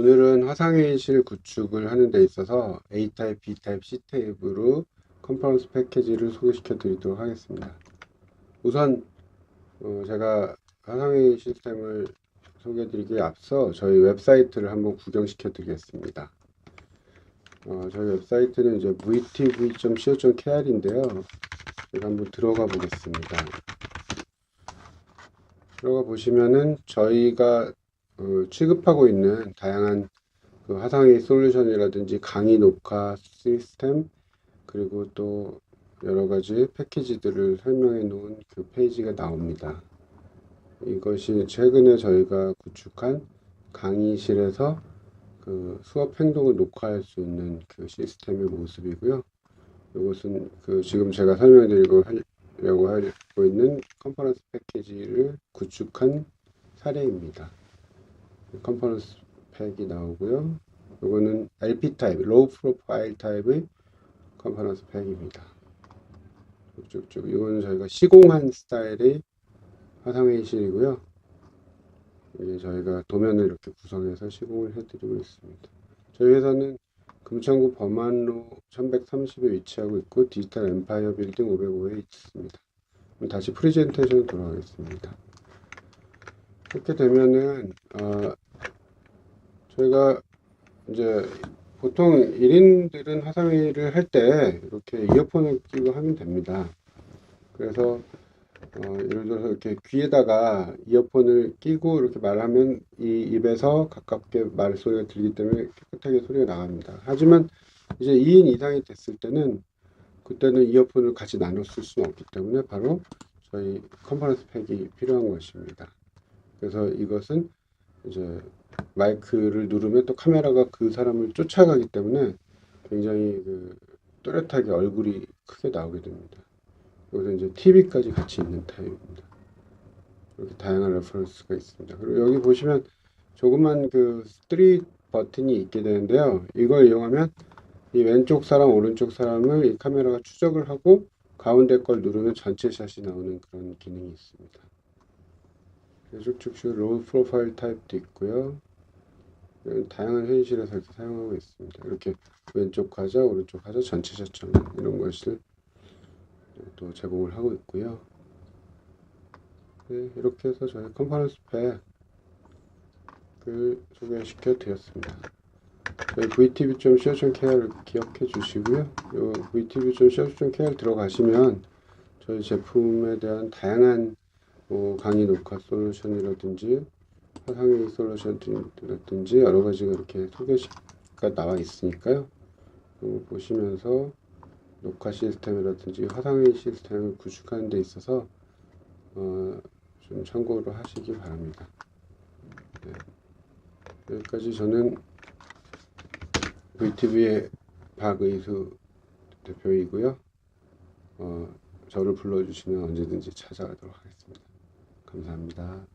오늘은 화상회의실 구축을 하는 데 있어서 A타입, B타입, C타입으로 컨퍼런스 패키지를 소개시켜 드리도록 하겠습니다. 우선 어, 제가 화상회의 시스템을 소개해 드리기에 앞서 저희 웹사이트를 한번 구경시켜 드리겠습니다. 어, 저희 웹사이트는 이제 vtv.co.kr인데요. 제가 한번 들어가 보겠습니다. 들어가 보시면은 저희가 어, 취급하고 있는 다양한 그 화상회의 솔루션이라든지 강의 녹화 시스템 그리고 또 여러 가지 패키지들을 설명해 놓은 그 페이지가 나옵니다. 이것이 최근에 저희가 구축한 강의실에서 그 수업 행동을 녹화할 수 있는 그 시스템의 모습이고요. 이것은 그 지금 제가 설명드리고 하려고 하고 있는 컨퍼런스 패키지를 구축한 사례입니다. 컨퍼런스 팩이 나오고요. 이거는 LP 타입, 로우 프로파일 타입의 컨퍼런스 팩입니다. 쭉쭉 이거는 저희가 시공한 스타일의 화상회의실이고요. 이게 저희가 도면을 이렇게 구성해서 시공을 해드리고 있습니다. 저희 회사는 금천구 범안로 1130에 위치하고 있고 디지털 엠파이어 빌딩 505에 있습니다. 다시 프레젠테이션 돌아가겠습니다. 이렇게 되면은 어, 저희가 이제 보통 1인들은 화상회의를 할 때 이렇게 이어폰을 끼고 하면 됩니다. 그래서 어, 예를 들어서 이렇게 귀에다가 이어폰을 끼고 이렇게 말하면 이 입에서 가깝게 말소리가 들기 때문에 깨끗하게 소리가 나갑니다. 하지만 이제 2인 이상이 됐을 때는 그때는 이어폰을 같이 나눠 쓸 수는 없기 때문에 바로 저희 컨퍼런스 팩이 필요한 것입니다. 그래서 이것은 이제 마이크를 누르면 또 카메라가 그 사람을 쫓아가기 때문에 굉장히 그 또렷하게 얼굴이 크게 나오게 됩니다. 여기서 이제 TV까지 같이 있는 타입입니다. 이렇게 다양한 레퍼런스가 있습니다. 그리고 여기 보시면 조그만 그 스트릿 버튼이 있게 되는데요. 이걸 이용하면 이 왼쪽 사람, 오른쪽 사람을 이 카메라가 추적을 하고 가운데 걸 누르면 전체 샷이 나오는 그런 기능이 있습니다. 쭉쭉 쭉 로우 프로파일 타입도 있고요. 다양한 회의실에서 이렇게 사용하고 있습니다. 이렇게 왼쪽 과자, 오른쪽 과자, 전체 샷점 이런 것을 또 제공을 하고 있고요. 네, 이렇게 해서 저희 컨퍼런스 팩을 소개시켜 드렸습니다. 저희 vtv.co.kr 기억해 주시고요. 요 vtv.co.kr 들어가시면 저희 제품에 대한 다양한 뭐 강의 녹화 솔루션이라든지 화상회의 솔루션이라든지 여러 가지가 이렇게 소개가 나와 있으니까요. 보시면서 녹화 시스템이라든지 화상회의 시스템을 구축하는 데 있어서 어, 좀 참고를 하시기 바랍니다. 네. 여기까지 저는 VTV의 박의수 대표이고요. 어, 저를 불러주시면 언제든지 찾아가도록 하겠습니다. 감사합니다.